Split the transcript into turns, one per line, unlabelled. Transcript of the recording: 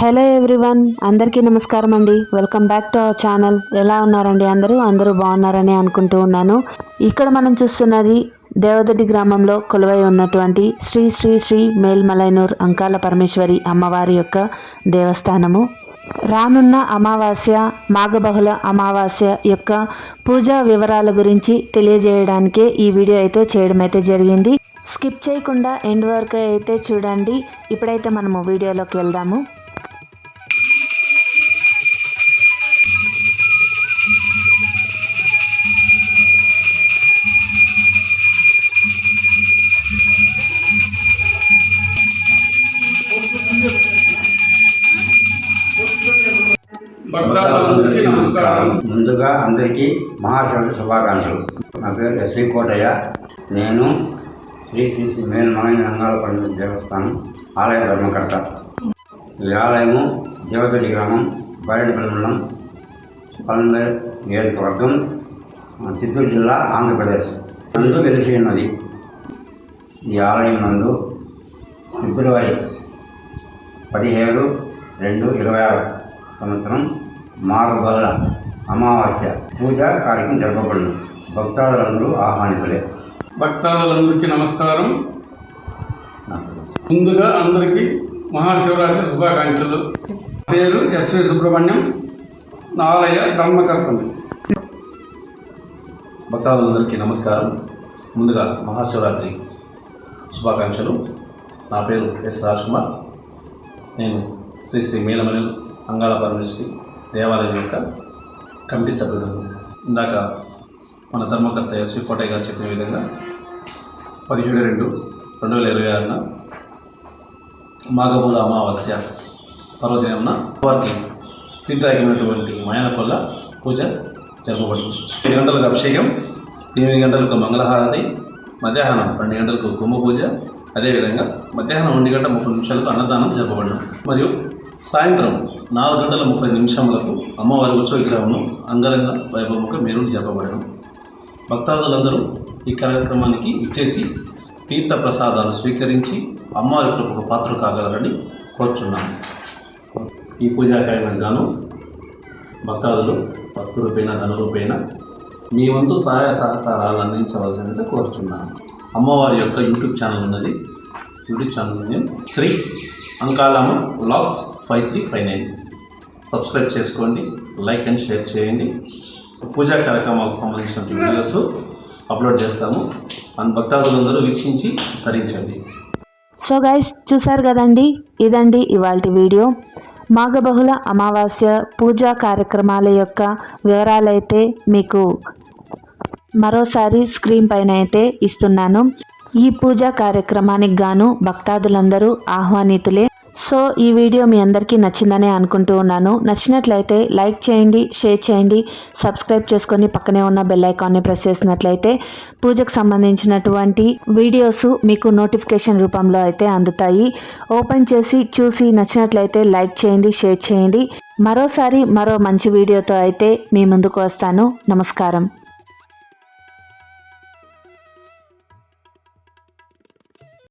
Hello everyone అందరికీ నమస్కారం అండి. Welcome back to our channel. ఎలా ఉన్నారండి అందరూ? అందరూ బాగున్నారని అనుకుంటూ ఉన్నాను. ఇక్కడ మనం చూస్తున్నది దేవదొడ్డి గ్రామంలో కొలువై ఉన్నటువంటి శ్రీ శ్రీ శ్రీ మేల్మలైనూర్ అంకాల పరమేశ్వరి అమ్మవారి యొక్క దేవస్థానము. రానున్న అమావాస్య మాఘబహుళ అమావాస్య యొక్క పూజా వివరాల గురించి తెలియజేయడానికే ఈ వీడియో అయితే చేయడం అయితే జరిగింది. స్కిప్ చేయకుండా ఎండ్ వరకు అయితే చూడండి. ఇప్పుడైతే మనము వీడియోలోకి వెళ్దాము.
భక్తాదులందరికీ నమస్కారం.
ముందుగా అందరికీ మహాశివుడి శుభాకాంక్షలు. నా పేరు ఎస్వి కోటయ్య. నేను శ్రీ శ్రీ శ్రీ మేల్మలైన రంగాలపల్లి దేవస్థానం ఆలయ ధర్మకర్త. ఈ ఆలయము దేవతడి గ్రామం బయటపల్లి మండలం పల్మేర్ నియోజకవర్గం చిత్తూరు జిల్లా ఆంధ్రప్రదేశ్. నందు వెలిసి ఉన్నది ఈ ఆలయం నందు ఫిబ్రవరి పదిహేడు రెండు ఇరవై ఆరు సంవత్సరం మాఘబల అమావాస్య పూజ కార్యక్రమం జరపబడును. భక్తాదులందరూ ఆహ్వానితులే.
భక్తాదులందరికీ నమస్కారం. ముందుగా అందరికీ మహాశివరాత్రి శుభాకాంక్షలు. నా పేరు ఎస్వి సుబ్రహ్మణ్యం. నా ఆలయ ధర్మకర్తను
భక్తాదులందరికీ నమస్కారం. ముందుగా మహాశివరాత్రి శుభాకాంక్షలు. నా పేరు ఎస్ రాజ్కుమార్ నేను శ్రీ శ్రీ మేలమని అంగాళ పరమేశ్వరి. దేవాలయం యొక్క కమిటీ సభ్యుడు ఇందాక మన ధర్మకర్త ఎస్వి కోటయ్య గారు చెప్పిన విధంగా పదిహేడు రెండు రెండు వేల ఇరవై ఆరున మాఘమూల అమావాస్య పర్వదినంన వారికి తీర్థాయకమైనటువంటి మాయనపల్ల పూజ జరపబడింది ఏడు గంటలకు అభిషేకం ఎనిమిది గంటలకు మంగళహారతి మధ్యాహ్నం రెండు గంటలకు కుంభ పూజ అదేవిధంగా మధ్యాహ్నం ఒంటి గంట ముప్పై నిమిషాలకు అన్నదానం జరపబడింది మరియు సాయంత్రం నాలుగు గంటల ముప్పై నిమిషములకు అమ్మవారి ఉత్సవ విగ్రహంను అంగరంగ వైభవంగా మెరుగు జరపబడను భక్తాదులందరూ ఈ కార్యక్రమానికి ఇచ్చేసి తీర్థ ప్రసాదాలు స్వీకరించి అమ్మవారి కృపకు పాత్ర కాగలరని కోరుచున్నాను. ఈ పూజా కార్యక్రమం గాను భక్తాదులు వస్తు రూపేణ ధన రూపేణ మీ వంతు సహాయ సహకారాలు అందించవలసిందిగా కోరుచున్నాను. అమ్మవారి యొక్క యూట్యూబ్ ఛానల్ ఉన్నది. YouTube channel name Shri Ankalamma vlogs five three five nine. Subscribe చేసుకోండి లైక్ అండ్ షేర్ చేయండి. పూజా కార్యక్రమాలకు సంబంధించిన వీడియోస్ అప్లోడ్ చేస్తాము. అండ్ భక్తాదులందరూ వీక్షించి ధరించండి
సో గైస్ చూసారు కదండి ఇదండి ఇవాళ వీడియో. మాఘబహుళ అమావాస్య పూజా కార్యక్రమాల యొక్క వివరాలైతే మీకు మరోసారి స్క్రీన్ పైన అయితే ఇస్తున్నాను. ఈ పూజా కార్యక్రమానికి గాను భక్తాదులందరూ ఆహ్వానితులే. సో ఈ వీడియో మీ అందరికీ నచ్చిందనే అనుకుంటూ ఉన్నాను. నచ్చినట్లయితే లైక్ చేయండి షేర్ చేయండి సబ్స్క్రైబ్ చేసుకొని పక్కనే ఉన్న బెల్ ఐకాన్ని ప్రెస్ చేసినట్లయితే పూజకు సంబంధించినటువంటి వీడియోస్ మీకు నోటిఫికేషన్ రూపంలో అయితే అందుతాయి. ఓపెన్ చేసి చూసి నచ్చినట్లయితే లైక్ చేయండి షేర్ చేయండి. మరోసారి మరో మంచి వీడియోతో అయితే మీ ముందుకు వస్తాను. నమస్కారం.